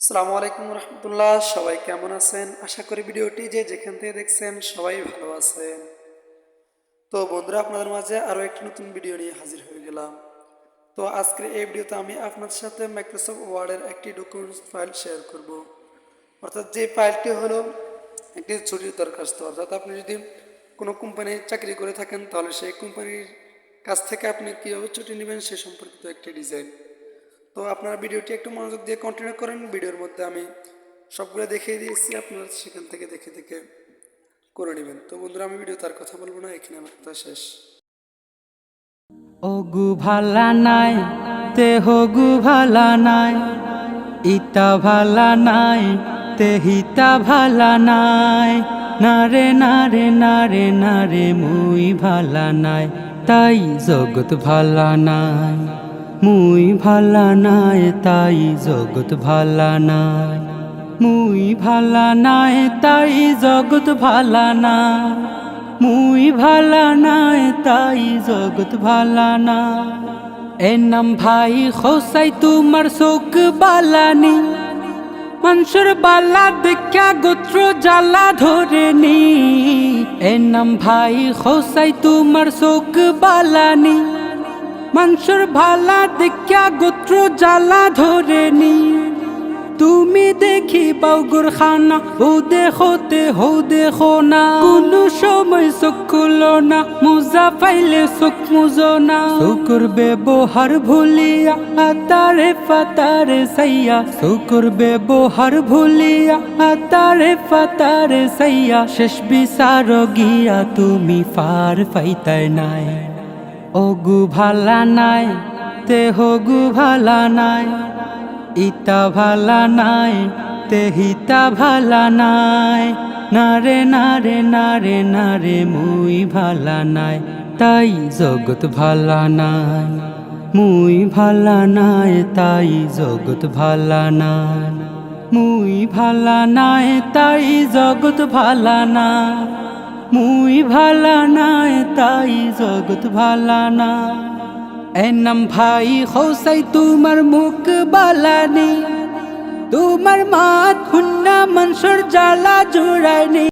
আসসালামু আলাইকুম রহমতুল্লাহ, সবাই কেমন আছেন? আশা করি ভিডিওটি যে যেখান থেকে দেখছেন সবাই ভালো আছেন। তো বন্ধুরা, আপনাদের মাঝে আরও একটি নতুন ভিডিও নিয়ে হাজির হয়ে গেলাম। তো আজকের এই ভিডিওতে আমি আপনাদের সাথে মাইক্রোসফট ওয়ার্ডের একটি ডকুমেন্টস ফাইল শেয়ার করব। অর্থাৎ যে ফাইলটি হলো একটি ছুটির দরখাস্ত। অর্থাৎ আপনি যদি কোনো কোম্পানির চাকরি করে থাকেন, তাহলে সেই কোম্পানির কাছ থেকে আপনি কীভাবে ছুটি নেবেন সে সম্পর্কিত একটি ডিজাইন তো আপনারা ভিডিওটি একটু মনোযোগ দিয়ে কন্টিনিউ করেন। ভিডিওর মধ্যে আমি সবগুলো দেখিয়ে দিয়েছি, আপনারা সেখান থেকে দেখে দেখে করে নেবেন। তো বন্ধুরা, আমি ভিডিও তার কথা বলব না, এখানে আমার কথা শেষ। ওগু ভালা নাই, তে হগু ভালা নাই ইতা ভালা নাই, তে হিতা ভালা নাই নারে নারে নারে নারে মুই ভালা নাই, তাই জগৎ ভালা নাই। মুই ভালা নাই, তাই জগৎ ভালা নাই। মুই ভালা নাই, তাই জগৎ ভালা নাই। মুই ভালা নাই, তাই জগৎ ভালা না এ নাম ভাই খোসাই, তোমার শোক বালানি। মানুষের বালা দেখা, গোত্র জ্বালা ধরে নি এ নাম ভাই খোসাই, তোমার শোক বালানি। মানুষের ভালা দেখা গোত্র জ্বালা ধরে নি তুমি দেখি বাউগুর খানা ও দেখোতে হো দেখো না। কোনো সময় চোখ খুলো না, মুজা পাইলে চোখ মুজো না। চোখর ব্যবহার ভুলিয়া, আতারে ফাতারে সাইয়া চোখর ব্যবহার ভুলিয়া, আতারে ফাতারে সাইয়া শেষ বিচার গিয়া তুমি ফার পাইতাই নাই। ওগু ভালা নাই, তে হগু ভালা নাই, ইতা ভালা নাই, তে হিতা ভালা নাই। নারে নারে নারে নারে মুই ভালা নাই, তাই জগৎ ভালা নাই। মুই ভালা নাই, তাই জগৎ ভালা নাই। মুই ভালা নাই, তাই জগৎ ভালা না মুই ভালা নাই, তাই জগৎ ভালা না এনাম ভাই হৌসাই তোমার মুখ বালানি তোমার মাত হুন্না মনসুর জ্বালা জুড়ায়নি